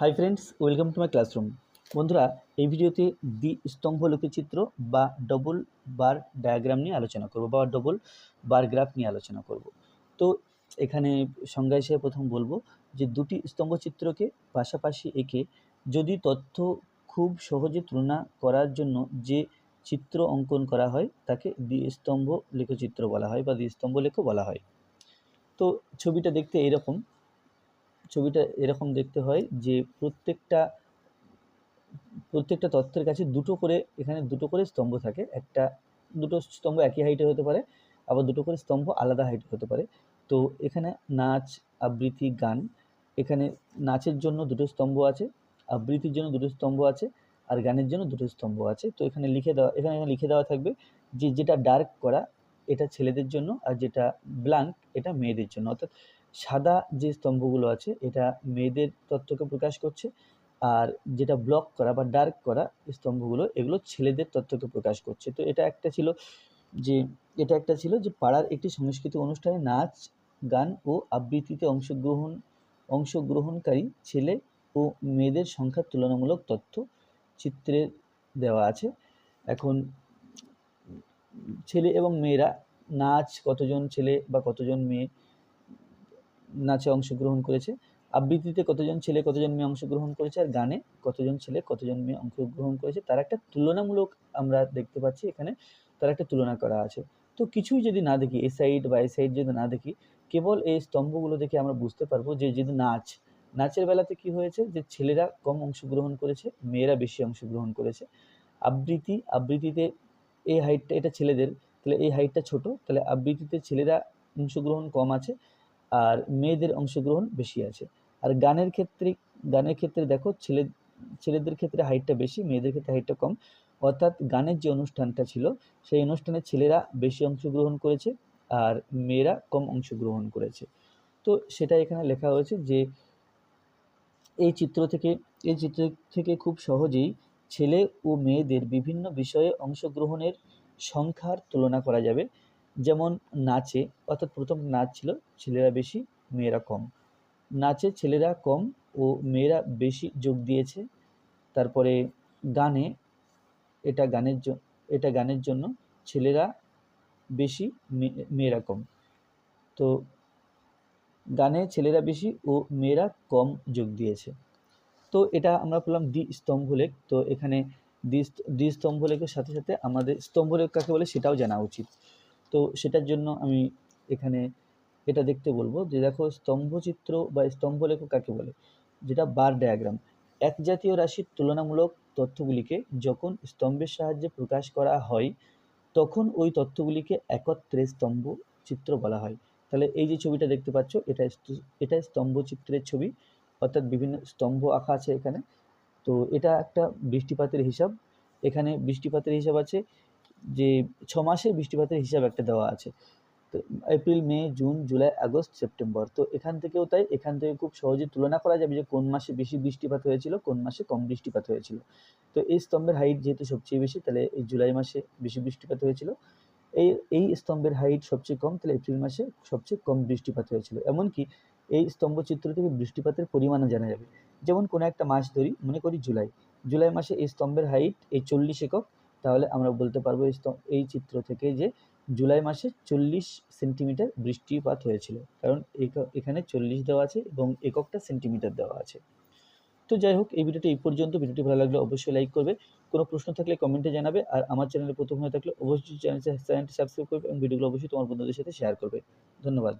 Hi friends welcome to my classroom বন্ধুরা, এই ভিডিওতে দ্বি স্তম্ভ চিত্র বা ডবল বার ডায়াগ্রাম নিয়ে আলোচনা করব বা ডবল বার গ্রাফ নিয়ে আলোচনা করব। তো এখানে সংজ্ঞা হিসেবে প্রথম বলব যে দুটি স্তম্ভ চিত্রকে পাশাপাশি এঁকে যদি তথ্য খুব সহজে তুলনা করার জন্য যে চিত্র অঙ্কন করা হয়, তাকে দ্বিস্তম্ভ লেখচিত্র বলা হয় বা দ্বিস্তম্ভ লেখ বলা হয়। তো ছবিটা দেখতে এরকম ছবিটা এরকম দেখতে হয় যে প্রত্যেকটা প্রত্যেকটা তথ্যের কাছে দুটো করে, এখানে দুটো করে স্তম্ভ থাকে। একটা, দুটো স্তম্ভ একই হাইটে হতে পারে, আবার দুটো করে স্তম্ভ আলাদা হাইটে হতে পারে। তো এখানে নাচ, আবৃত্তি, গান, এখানে নাচের জন্য দুটো স্তম্ভ আছে, আবৃত্তির জন্য দুটো স্তম্ভ আছে, আর গানের জন্য দুটো স্তম্ভ আছে। তো এখানে লিখে দেওয়া, এখানে এখানে লিখে দেওয়া থাকবে যে যেটা ডার্ক করা, এটা ছেলেদের জন্য, আর যেটা ব্ল্যাঙ্ক এটা মেয়েদের জন্য। অর্থাৎ সাদা যে স্তম্ভগুলো আছে, এটা মেয়েদের তত্ত্বকে প্রকাশ করছে। আর যেটা ব্লক করা বা ডার্ক করা স্তম্ভগুলো, এগুলো ছেলেদের তত্ত্বকে প্রকাশ করছে। তো এটা একটা ছিল যে, এটা একটা ছিল যে পাড়ার একটি সংস্কৃতি অনুষ্ঠানে নাচ, গান ও আবৃত্তিতে অংশগ্রহণ, অংশগ্রহণকারী ছেলে ও মেয়েদের সংখ্যার তুলনামূলক তথ্য চিত্রে দেওয়া আছে। এখন ছেলে এবং মেয়েরা নাচ, কতজন ছেলে বা কতজন মেয়ে নাচে অংশগ্রহণ করেছে। আবৃত্তিতে কতজন ছেলে, কতজন মেয়ে অংশগ্রহণ করেছে আর গানে কতজন ছেলে, কতজন মেয়ে অংশগ্রহণ করেছে তার একটা তুলনামূলক আমরা দেখতে পাচ্ছি এখানে, তার একটা তুলনা করা আছে। তো কিছুই যদি না দেখি, এ সাইড বা এ সাইড যদি না দেখি, কেবল এই স্তম্ভগুলো দেখে আমরা বুঝতে পারব যে যদি নাচ, নাচের বেলাতে কি হয়েছে যে ছেলেরা কম অংশগ্রহণ করেছে, মেয়েরা বেশি অংশগ্রহণ করেছে। আবৃত্তি, আবৃত্তিতে এই হাইটটা এটা ছেলেদের, তাহলে এই হাইটটা ছোট, তাহলে আবৃত্তিতে ছেলেরা অংশগ্রহণ কম আছে আর মেয়েদের অংশগ্রহণ বেশি আছে। আর গানের ক্ষেত্রে গানের ক্ষেত্রে দেখো ছেলে, ছেলেদের ক্ষেত্রে হাইটটা বেশি, মেয়েদের ক্ষেত্রে হাইটটা কম। অর্থাৎ গানের যে অনুষ্ঠানটা ছিল, সেই অনুষ্ঠানে ছেলেরা বেশি অংশগ্রহণ করেছে আর মেয়েরা কম অংশগ্রহণ করেছে। তো সেটা এখানে লেখা হয়েছে যে, এই চিত্র থেকে, এই চিত্র থেকে খুব সহজেই ছেলে ও মেয়েদের বিভিন্ন বিষয়ে অংশগ্রহণের সংখ্যার তুলনা করা যাবে। যেমন নাচে, অর্থাৎ প্রথম নাচ ছিল ছেলেরা বেশি, মেয়েরা কম। নাচে ছেলেরা কম ও মেয়েরা বেশি যোগ দিয়েছে। তারপরে গানে, এটা গানের এটা গানের জন্য ছেলেরা বেশি মেয়েরা কম। তো গানে ছেলেরা বেশি ও মেয়েরা কম যোগ দিয়েছে। তো এটা আমরা বললাম দ্বি স্তম্ভলেখ। তো এখানে দ্বি দ্বি স্তম্ভলেখের সাথে সাথে আমাদের স্তম্ভলেখ কাকে বলে সেটাও জানা উচিত। তো সেটার জন্য আমি এখানে এটা দেখতে বলব যে দেখো স্তম্ভচিত্র বা স্তম্ভলেখ কাকে বলে? যেটা বার ডায়াগ্রাম এক জাতীয় রাশির তুলনামূলক তথ্যগুলিকে যখন স্তম্ভের সাহায্যে প্রকাশ করা হয়, তখন ওই তথ্যগুলিকে একত্রে স্তম্ভ চিত্র বলা হয়। তাহলে এই যে ছবিটা দেখতে পাচ্ছ, এটা এটা স্তম্ভচিত্রের ছবি। অর্থাৎ বিভিন্ন স্তম্ভ আঁকা আছে এখানে। তো এটা একটা বৃষ্টিপাতের হিসাব। এখানে বৃষ্টিপাতের হিসাব আছে। যে ছ মাসের বৃষ্টিপাতের হিসাব একটা দেওয়া আছে। তো এপ্রিল, মে, জুন, জুলাই, আগস্ট, সেপ্টেম্বর। তো এখান থেকেও তাই, এখান থেকে খুব সহজে তুলনা করা যাবে যে কোন মাসে বেশি বৃষ্টিপাত হয়েছিল, কোন মাসে কম বৃষ্টিপাত হয়েছিল। তো এই স্তম্ভের হাইট যেহেতু সবচেয়ে বেশি, তাহলে এই জুলাই মাসে বেশি বৃষ্টিপাত হয়েছিল। এই এই স্তম্ভের হাইট সবচেয়ে কম, তাহলে এপ্রিল মাসে সবচেয়ে কম বৃষ্টিপাত হয়েছিল। এমনকি এই স্তম্ভচিত্র থেকে বৃষ্টিপাতের পরিমাণও জানা যাবে। যেমন কোনো একটা মাস ধরি, মনে করি জুলাই। জুলাই মাসে এই স্তম্ভের হাইট এই চল্লিশ একক তাহলে আমরা বলতে পারব এই চিত্র থেকে যে জুলাই মাসে চল্লিশ সেন্টিমিটার বৃষ্টিপাত হয়েছিল। কারণ এখানে চল্লিশ দেওয়া আছে এবং এককটা সেন্টিমিটার দেওয়া আছে। তো যাই হোক, এই ভিডিওটি এই পর্যন্ত। ভিডিওটি ভালো লাগলে অবশ্যই লাইক করবে। কোনো প্রশ্ন থাকলে কমেন্টে জানাবে। আর আমার চ্যানেলে প্রথম হয়ে থাকলে অবশ্যই চ্যানেলটি সাবস্ক্রাইব করবে এবং ভিডিওগুলো অবশ্যই তোমার বন্ধুদের সাথে শেয়ার করবে। ধন্যবাদ।